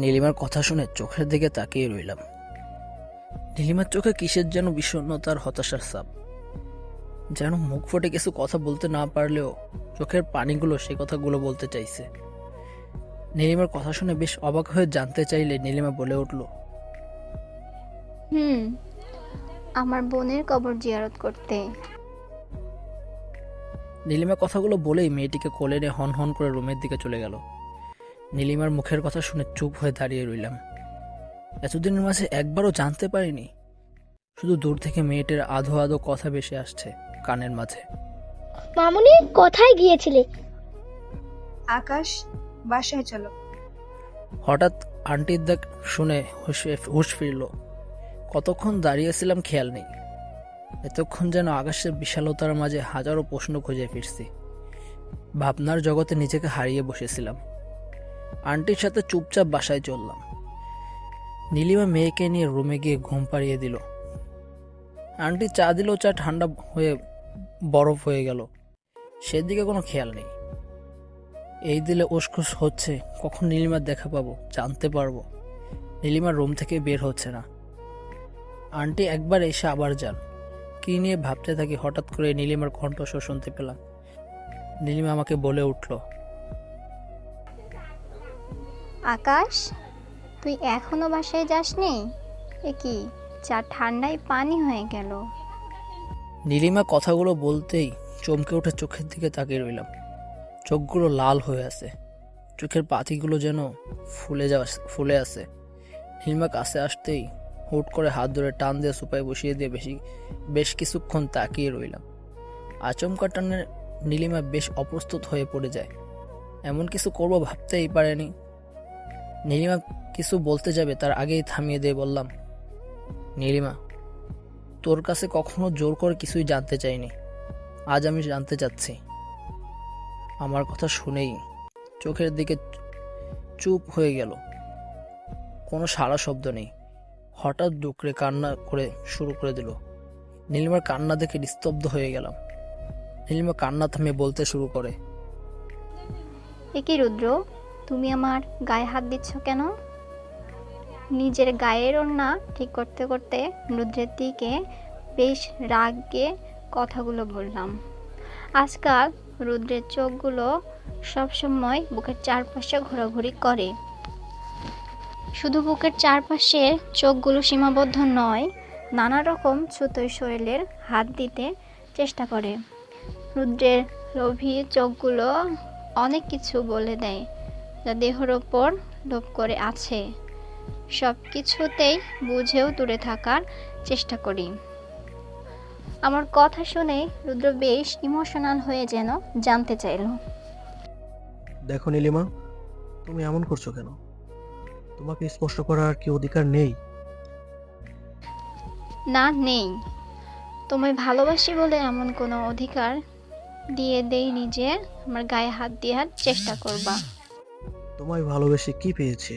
নীলিমার কথা শুনে চোখের দিকে তাকিয়ে রইলাম। নীলিমার চোখে কিসের যেন বিষণ্ণতার হতাশার ছাপ। যেন মুখ ফুটে কিছু কথা বলতে না পারলেও চোখের পানিগুলো সে কথাগুলো বলতে চাইছে। নীলিমার কথা শুনে বেশ অবাক হয়ে জানতে চাইলে নীলিমা বলে উঠল হুম আমার বোনের কবর জিয়ারত করতে। নীলিমা কথাগুলো বলেই মেয়েটিকে কোলে নিয়ে হন হন করে রুমের দিকে চলে গেল। নীলিমার মুখের কথা শুনে চুপ হয়ে দাঁড়িয়ে রইলাম। এতদিনের মাঝে একবারও জানতে পারিনি। শুধু দূর থেকে মেয়েটির আধো আধো কথা ভেসে আসছে কানের মাঝে। মামুনি কোথায় গিয়েছিলে? আকাশ বাসায় চলো। হঠাৎ আন্টির ডাক শুনে হুশে হুশ ফিরল। কতক্ষণ দাঁড়িয়েছিলাম খেয়াল নেই। এতক্ষণ যেন আকাশের বিশালতার মাঝে হাজারো প্রশ্ন খুঁজে ফিরছি। ভাবনার জগতে নিজেকে হারিয়ে বসেছিলাম। আন্টির সাথে চুপচাপ বাসায় চললাম। নীলিমা মেয়েকে নিয়ে রুমে গিয়ে ঘুম পাড়িয়ে দিল। আন্টি চা দিলেও চা ঠান্ডা হয়ে বরফ হয়ে গেল। সেদিকে কোনো খেয়াল নেই। এই দিলে উসখুস হচ্ছে, কখন নীলিমার দেখা পাবো, জানতে পারব। নীলিমার রুম থেকে বের হচ্ছে না। আন্টি একবার এসে আবার যান। কি নিয়ে ভাবতে থাকি হঠাৎ করে নীলিমার কণ্ঠস্বর শুনতে পেলাম। নীলিমা আমাকে বলে উঠল আকাশ, তুই এখনও বাসায় যাসনি? এ কি চা ঠান্ডায় পানি হয়ে গেল। নীলিমা কথাগুলো বলতেই চমকে উঠে চোখের দিকে তাকিয়ে রইলাম। চোখগুলো লাল হয়ে আছে। চোখের পাতিগুলো যেন ফুলে যাওয়া ফুলে আছে। নীলিমা কাছে আসতেই হুট করে হাত ধরে টান দিয়ে সুপায় বসিয়ে দিয়ে বেশি, বেশ কিছুক্ষণ তাকিয়ে রইলাম। আচমকা টানে নীলিমা বেশ অপ্রস্তুত হয়ে পড়ে যায়। এমন কিছু করব ভাবতেই পারেনি। নীলিমা কিছু বলতে যাবে, তার আগেই থামিয়ে দিয়ে বললাম, নীলিমা, তোর কাছে কখনো জোর করে কিছুই জানতে চাইনি। আজ আমি জানতে চাচ্ছি। আমার কথা শুনেই চোখের দিকে চুপ হয়ে গেল। কোনো সারা শব্দ নেই। হঠাৎ ডুকরে কান্না করে শুরু করে দিল। নীলিমার কান্না দেখে নিস্তব্ধ হয়ে গেলাম। নীলিমা কান্না থামিয়ে বলতে শুরু করে, এ কি রুদ্র? তুমি আমার গায়ে হাত দিচ্ছ কেন? নিজের গায়ের ওড়না ঠিক করতে করতে রুদ্রের দিকে বেশ রাগে কথাগুলো বললাম। আজকাল রুদ্রের চোখগুলো সবসময় বুকের চারপাশে ঘোরাঘুরি করে। শুধু বুকের চারপাশে চোখগুলো সীমাবদ্ধ নয়, নানা রকম ছুতোয় শরীরের হাত দিতে চেষ্টা করে। রুদ্রের লোভী চোখগুলো অনেক কিছু বলে দেয়। যা দেহর ওপর লোভ করে আছে। সব কিছুতেই বুঝেও দূরে থাকার চেষ্টা করি। আমার কথা শুনে রুদ্র বেশ ইমোশনাল হয়ে যেন জানতে চাইল। দেখো নীলিমা তুমি এমন করছ কেন? তোমাকে স্পর্শ করার কি অধিকার নেই? না নেই। তোমায় ভালোবাসি বলে এমন কোনো অধিকার দিয়ে দেই নিজে আমার গায়ে হাত দেওয়ার চেষ্টা করবা। তোমায় ভালোবেসে কি পেয়েছে?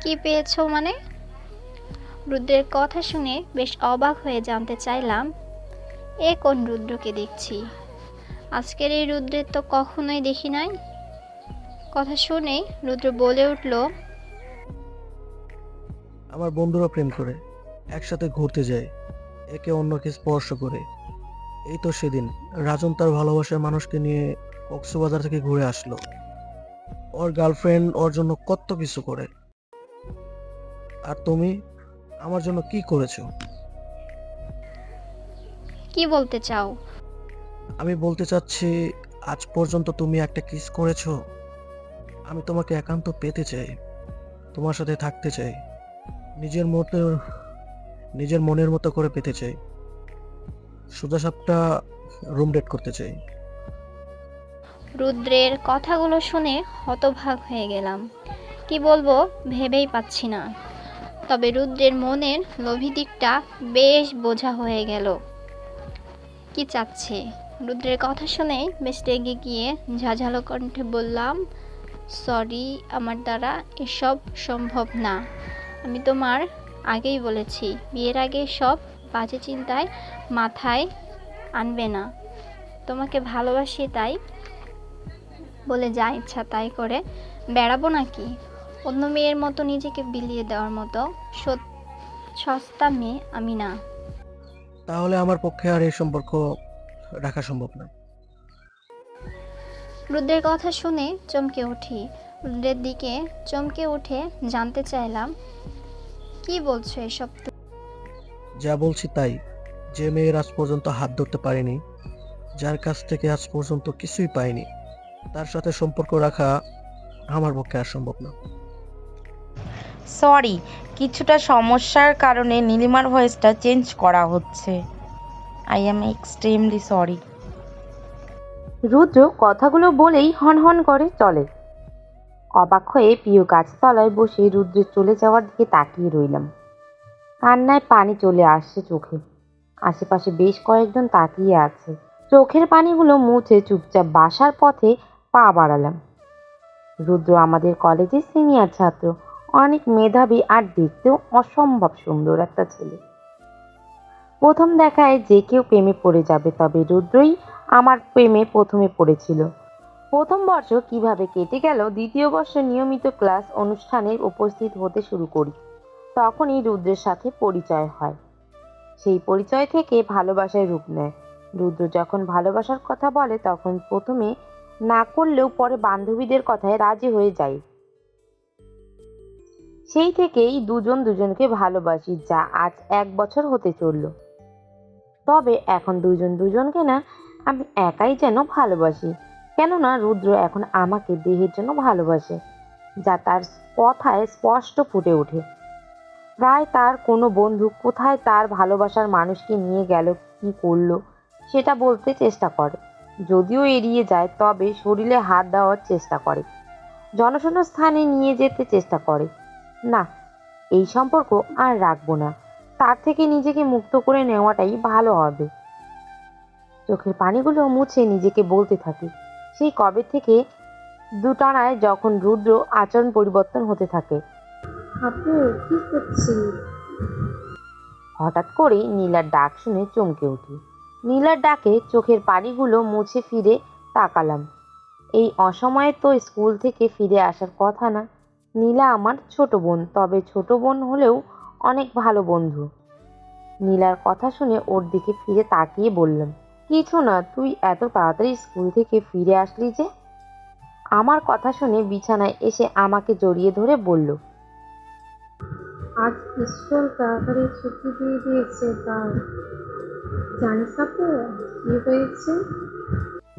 কি পেয়েছ মানে? রুদ্রের কথা শুনে বেশ অবাক হয়ে জানতে চাইলাম এ কোন রুদ্রকে দেখছি? আজকের এই রুদ্রের তো কখনোই দেখি নাই। কথা শুনে রুদ্র বলে উঠল আমার বন্ধুরা প্রেম করে একসাথে ঘুরতে যায় একে অন্যকে স্পর্শ করে। এই তো সেদিন রাজন তার ভালোবাসার মানুষকে নিয়ে কক্সবাজার থেকে ঘুরে আসলো। ওর গার্লফ্রেন্ড ওর জন্য কত কিছু করে। আর তুমি আমার জন্য কি করেছ? কি বলতে চাও? আমি বলতে চাচ্ছি আজ পর্যন্ত তুমি একটা কিস করেছ। আমি তোমাকে একান্ত পেতে চাই। তোমার সাথে থাকতে চাই। নিজের মতো নিজের মনের মতো করে পেতে চাই। সোজা সাপটা রুম ডেট করতে চাই। রুদ্রের কথাগুলো শুনে হতভাগ হয়ে গেলাম। কি বলব, ভেবেই পাচ্ছি না। তবে রুদ্রের মনের লোভী দিকটা বেশ বোঝা হয়ে গেল। কি চাচ্ছে? রুদ্রের কথা শুনে বেশ রেগে গিয়ে ঝাঝালো কণ্ঠে বললাম, সরি, আমার দ্বারা এসব সম্ভব না। আমি তোমার আগেই বলেছি, বিয়ের আগে সব বাজে চিন্তায় মাথায় আনবে না। তোমাকে ভালোবাসি তাই বলে যা ইচ্ছা তাই করে। বেড়াবো নাকি? অন্য মেয়ের মতো নিজেকে বিলিয়ে দেওয়ার মতো সত- সস্তা মেয়ে আমি না। তাহলে আমার পক্ষে আর এই সম্পর্ক রাখা সম্ভব না। রুদ্রের কথা শুনে চমকে উঠি। রুদ্রের দিকে চমকে উঠে জানতে চাইলাম কি বলছো এসব যা বলছি তাই। যে মেয়ের আজ পর্যন্ত হাত ধরতে পারিনি যার কাছ থেকে আজ পর্যন্ত কিছুই পাইনি। তার সাথে সম্পর্ক রাখা আমার পক্ষে আর সম্ভব না। সরি কিছুটা সমস্যার কারণে নীলিমার ভয়েসটা চেঞ্জ করা হচ্ছে। I am extremely sorry Rudra কথাগুলো বলেই হনহন করে চলে। অবাক হয়ে প্রিয় গাছতলায় বসে রুদ্রের চলে যাওয়ার দিকে তাকিয়ে রইলাম। কান্নায় পানি চলে আসছে চোখে। আশেপাশে বেশ কয়েকজন তাকিয়ে আছে। চোখের পানিগুলো মুছে চুপচাপ বাসার পথে পা বাড়ালাম। রুদ্র আমাদের কলেজের সিনিয়র ছাত্র। অনেক মেধাবী আর দেখতেও অসম্ভব সুন্দর একটা ছেলে। প্রথম দেখায় যে কেউ প্রেমে পড়ে যাবে, তবে রুদ্রই আমার প্রেমে প্রথমে পড়েছিল। প্রথম বর্ষ কীভাবে কেটে গেল, দ্বিতীয় বর্ষ নিয়মিত ক্লাস অনুষ্ঠানে উপস্থিত হতে শুরু করি। তখনই রুদ্রের সাথে পরিচয় হয়। সেই পরিচয় থেকে ভালোবাসায় রূপ নেয়। রুদ্র যখন ভালোবাসার কথা বলে, তখন প্রথমে না করলেও পরে বান্ধবীদের কথায় রাজি হয়ে যায়। সেই থেকেই দুজন দুজনকে ভালোবাসি যা আজ এক বছর হতে চলল। তবে এখন দুজন দুজনকে না আমি একাই যেন ভালোবাসি, কেননা রুদ্র এখন আমাকে দেহের জন্য ভালোবাসে, যা তার কথায় স্পষ্ট ফুটে ওঠে। প্রায় তার কোনো বন্ধু কোথায় তার ভালোবাসার মানুষকে নিয়ে গেল, কি করল, সেটা বলতে চেষ্টা করে। যদিও এড়িয়ে যায় তবে শরীরে হাত দেওয়ার চেষ্টা করে। জনশূন্য স্থানে নিয়ে যেতে চেষ্টা করে। না এই সম্পর্ক আর রাখব না। তার থেকে নিজেকে মুক্ত করে নেওয়াটাই ভালো হবে। চোখের পানিগুলো মুছে নিজেকে বলতে থাকি। সেই কবে থেকে দুটানায় যখন রুদ্র আচরণ পরিবর্তন হতে থাকে। আপু কি করছি হঠাৎ করে নীলার ডাক শুনে চমকে উঠি। নীলার ডাকে চোখের পানিগুলো মুছে ফিরে তাকালাম। এই অসময়ে তো স্কুল থেকে ফিরে আসার কথা না। নীলা আমার ছোট বোন, তবে ছোট বোন হলেও অনেক ভালো বন্ধু। নীলার কথা শুনে ওর দিকে ফিরে তাকিয়ে বললাম, কিছু না, তুই এত তাড়াতাড়ি স্কুল থেকে ফিরে আসলি যে? আমার কথা শুনে বিছানায় এসে আমাকে জড়িয়ে ধরে বলল, আজ স্কুল তাড়াতাড়ি ছুটি দিয়ে দিয়েছে, তাই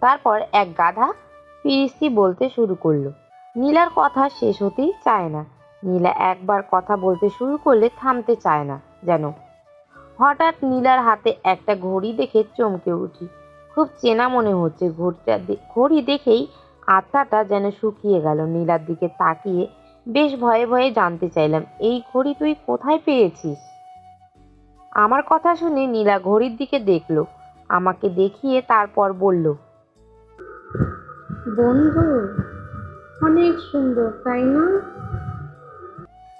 তারপর এক গাধা ফিরিস্তি বলতে শুরু করল। নীলার কথা শেষ হতেই চায় না। নীলা একবার কথা বলতে শুরু করলে থামতে চায় না যেন। হঠাৎ নীলার হাতে একটা ঘড়ি দেখে চমকে উঠি। খুব চেনা মনে হচ্ছে ঘড়িটা ঘড়ি দেখেই আত্মাটা যেন শুকিয়ে গেল। নীলার দিকে তাকিয়ে বেশ ভয়ে ভয়ে জানতে চাইলাম, এই ঘড়ি তুই কোথায় পেয়েছিস? আমার কথা শুনে নীলা ঘড়ির দিকে দেখল আমাকে দেখিয়ে তারপর বলল বন্ধু অনেক সুন্দর তাই না?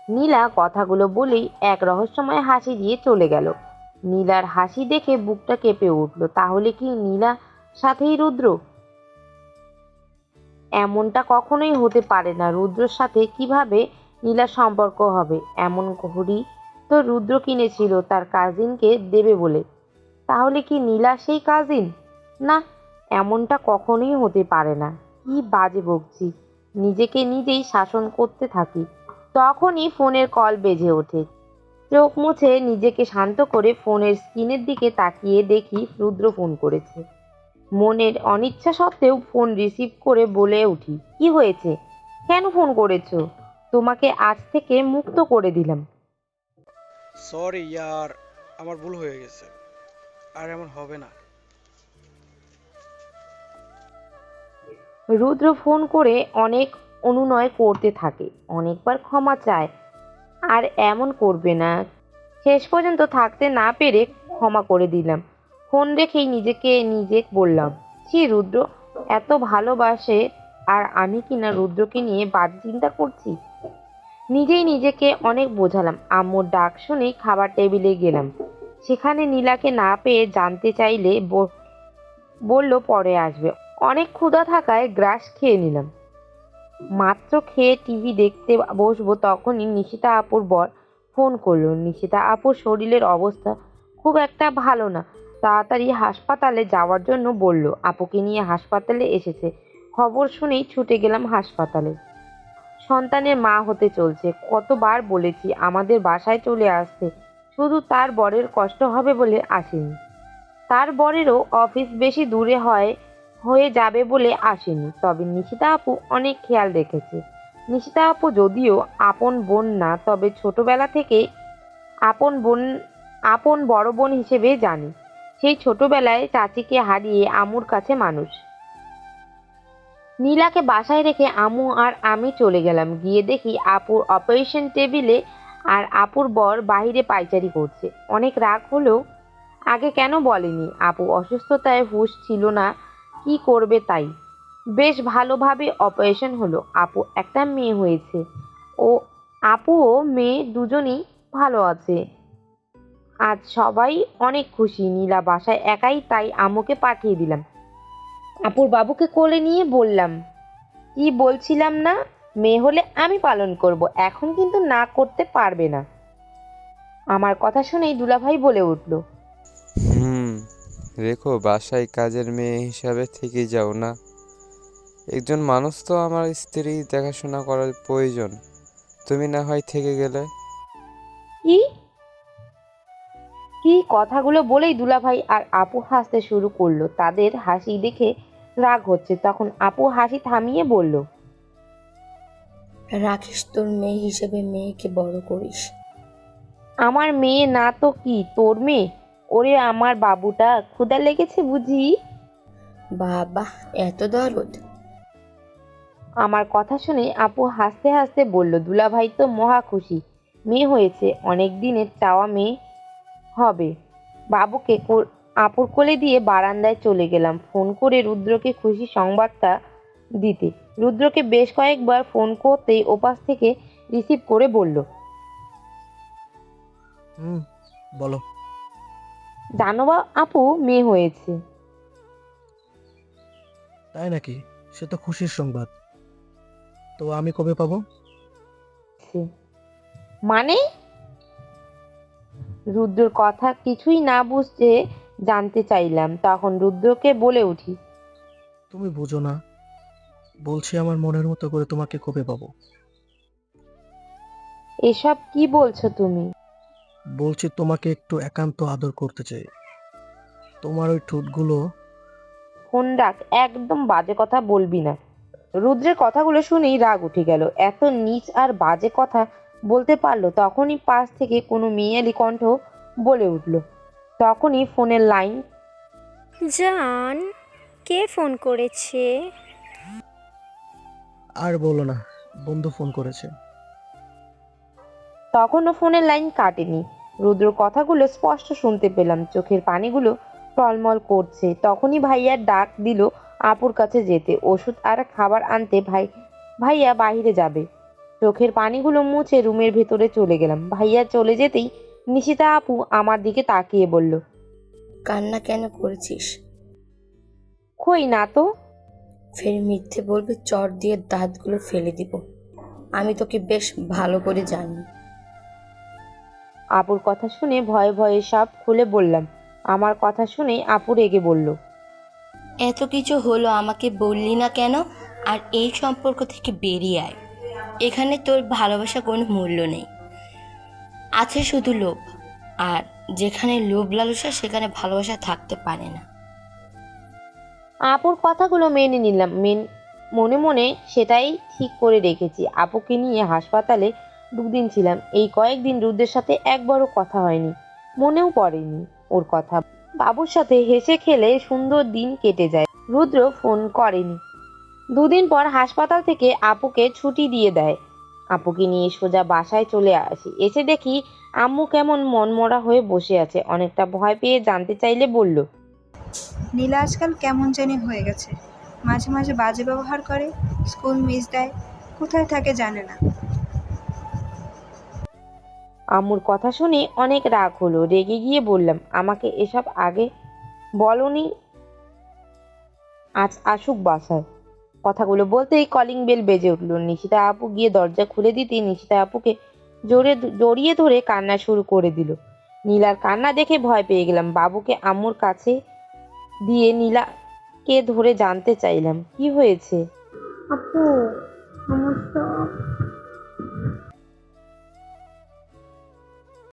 নীলা কথাগুলো বলেই এক রহস্যময় হাসি দিয়ে চলে গেল। নীলার হাসি দেখে বুকটা কেঁপে উঠল তাহলে কি নীলা সাথেই রুদ্র? এমনটা কখনোই হতে পারে না রুদ্রর সাথে কীভাবে নীলার সম্পর্ক হবে? এমন ঘড়ি তো রুদ্র কিনেছিল তার কাজিনকে দেবে বলে। তাহলে কি নীলা সেই কাজিন না, এমনটা কখনোই হতে পারে না। কি বাজে বকছি। নিজেকে নিজেই শাসন করতে থাকি। তখনই ফোনের কল বেজে ওঠে। চোখ মুছে নিজেকে শান্ত করে ফোনের স্ক্রিনের দিকে তাকিয়ে দেখি রুদ্র ফোন করেছে। মনের অনিচ্ছা সত্ত্বেও ফোন রিসিভ করে বলে উঠি, কি হয়েছে? কেন ফোন করেছ? তোমাকে আজ থেকে মুক্ত করে দিলাম। সরি ইয়ার, আমার ভুল হয়ে গেছে। আর এমন হবে না। রুদ্র ফোন করে অনেক অনুনয় করতে থাকে। অনেকবার ক্ষমা চায়। আর এমন করবে না। শেষ পর্যন্ত থাকতে না পেরে ক্ষমা করে দিলাম। ফোন রেখেই নিজেকে নিজে বললাম, ছি রুদ্র, এত ভালোবাসে, আর আমি কিনা রুদ্রকে নিয়ে বাজে চিন্তা করছি? নিজেই নিজেকে অনেক বোঝালাম। আম্মুর ডাক শুনেই খাবার টেবিলে গেলাম। সেখানে নীলাকে না পেয়ে জানতে চাইলে বলল, পরে আসবে। অনেক ক্ষুধা থাকায় গ্রাস খেয়ে নিলাম। মাত্র খেয়ে টিভি দেখতে বসবো তখনই নিশিতা আপুর বর ফোন করল। নিশিতা আপুর শরীরের অবস্থা খুব একটা ভালো না। তাড়াতাড়ি হাসপাতালে যাওয়ার জন্য বলল, আপুকে নিয়ে হাসপাতালে এসেছে। খবর শুনেই ছুটে গেলাম হাসপাতালে। সন্তানের মা হতে চলছে। কতবার বলেছি, আমাদের বাসায় চলে আসতে। শুধু তার বরের কষ্ট হবে বলে আসেনি। তার বরেরও অফিস বেশি দূরে হয়, হয়ে যাবে বলে আসেনি। তবে নিশিতা আপু অনেক খেয়াল রেখেছে। নিশিতা আপু যদিও আপন বোন না, তবে ছোটবেলা থেকে আপন বোন, আপন বড় বোন হিসেবে জানি। সেই ছোটবেলায় চাচিকে হারিয়ে আমুর কাছে মানুষ। নীলাকে বাসায় রেখে আমু আর আমি চলে গেলাম। গিয়ে দেখি আপুর অপারেশন টেবিলে আর আপুর বর বাইরে পাইচারি করছে। অনেক রাগ হলেও আগে কেন বলেনি? আপু অসুস্থতায় হুঁশ ছিল না, কি করবে তাই? বেশ ভালোভাবে অপারেশন হলো। আপু একটা মেয়ে হয়েছে। ও, আপু ও মেয়ে দুজনেই ভালো আছে। আজ সবাই অনেক খুশি। নীলা বাসায় একাই তাই আম্মুকে পাঠিয়ে দিলাম। আপুর বাবুকে কোলে নিয়ে বললাম কি বলছিলাম না মেয়ে হলে আমি পালন করব এখন কিন্তু না করতে পারবে না। আমার কথা শুনেই দুলাভাই বলে উঠল হুম রেখো বাসায় কাজের মেয়ে হিসাবে থেকে যাও না। একজন মানুষ তো আমার স্ত্রী দেখাশোনা করার প্রয়োজন। তুমি না হয় থেকে গেলে? কি কি কথাগুলো বলেই দুলাভাই আর আপু হাসতে শুরু করল। তাদের হাসি দেখে রাগ হচ্ছে। তখন আপু হাসি থামিয়ে বলল রাখিস তোর মেয়ে হিসেবে মেয়েকে বড় করিস। আমার মেয়ে না তো কি? তোর মেয়ে? ওরে আমার বাবুটা ক্ষুদা লেগেছে বুঝি? বাবা এত দরদ? আমার কথা শুনে আপু হাসতে হাসতে বলল দুলাভাই তো মহা খুশি। মেয়ে হয়েছে অনেক দিনের চাওয়া মেয়ে হবে। বাবুকে কো- আপুর কোলে দিয়ে বারান্দায় চলে গেলাম। ফোন করে রুদ্রকে খুশি সংবাদটা দিতে। রুদ্রকে বেশ কয়েকবার ফোন করতেই ওপাশ থেকে রিসিভ করে বলল হুম বলো। জানো বা আপু মেয়ে হয়েছে। তাই নাকি? সে তো খুশির সংবাদ। তো আমি কবে পাবো? মানে? রুদ্রর কথা কিছুই না বুঝতে জানতে চাইলাম তখন রুদ্রকে বলে উঠি। তুমি বুঝো না বলছি আমার মনের মতো করে তোমাকে কবে পাবো? এসব কি বলছো তুমি? বলছি তোমাকে একটু একান্ত আদর করতে চাই। তোমার ওই ঠোঁটগুলো ফোন রাখ একদম বাজে কথা বলবি না। রুদ্রের কথাগুলো শুনেই রাগ উঠে গেল। এত নিচ আর বাজে কথা বলতে পারল তখনই পাশ থেকে কোনো মেয়েলি কণ্ঠ বলে উঠল। তখনই ফোনের লাইন। জান কে ফোন করেছে? আর বলো না বন্ধু ফোন করেছে। তখনও ফোনের লাইন কাটেনি। রুদ্র কথাগুলো স্পষ্ট শুনতে পেলাম। চোখের পানিগুলো টলমল করছে। তখনই ভাইয়ার ডাক দিল আপুর কাছে যেতে। ওষুধ আর খাবার আনতে ভাই ভাইয়া বাইরে যাবে। চোখের পানিগুলো মুছে রুমের ভেতরে চলে গেলাম। ভাইয়া চলে যেতেই নিশিতা আপু আমার দিকে তাকিয়ে বলল কান্না কেন করেছিস? কই না তো। ফের মিথ্যে বলবি চট দিয়ে দাঁতগুলো ফেলে দিব। আমি তোকে বেশ ভালো করে জানি। আপুর কথা শুনে ভয়ে ভয়ে সব খুলে বললাম। আমার কথা শুনে আপু রেগে বলল এত কিছু হলো আমাকে বললি না কেন? আর এই সম্পর্ক থেকে বেরিয়ে আয়। এখানে তোর ভালোবাসা কোনো মূল্য নেই। আছে শুধু লোভ, আর যেখানে লোভ লালসা, সেখানে ভালোবাসা থাকতে পারে না। আপুর কথাগুলো মেনে নিলাম। মেন মনে মনে সেটাই ঠিক করে রেখেছি। আপুকে নিয়ে হাসপাতালে দুদিন ছিলাম। এই কয়েকদিন রুদ্রের সাথে একবারও কথা হয়নি। মনেও পড়েনি ওর কথা। বাবুর সাথে হেসে খেলে সুন্দর দিন কেটে যায়। রুদ্র ফোন করেনি। দুদিন পর হাসপাতাল থেকে আপুকে ছুটি দিয়ে দেয়। আপুকে নিয়ে সোজা বাসায় চলে আসি। এসে দেখি আম্মু কেমন মনমরা হয়ে বসে আছে। অনেকটা ভয় পেয়ে জানতে চাইলে বলল নীলা আজকাল কেমন জানি হয়ে গেছে। মাঝে মাঝে বাজে ব্যবহার করে স্কুল মিস দেয় কোথায় থাকে জানে না। আম্মুর কথা শুনে অনেক রাগ হলো। রেগে গিয়ে বললাম আমাকে এসব আগে বলনি? আজ আসুক বাসায়। কথাগুলো বলতেই কলিং বেল বেজে উঠল। নিশিতা আপু গিয়ে দরজা খুলে দিতে নিশিতা আপুকে জোরে জড়িয়ে ধরে কান্না শুরু করে দিল। নীলার কান্না দেখে ভয় পেয়ে গেলাম। বাবুকে আম্মুর কাছে দিয়ে নীলাকে ধরে জানতে চাইলাম। কি হয়েছে? আপু আমার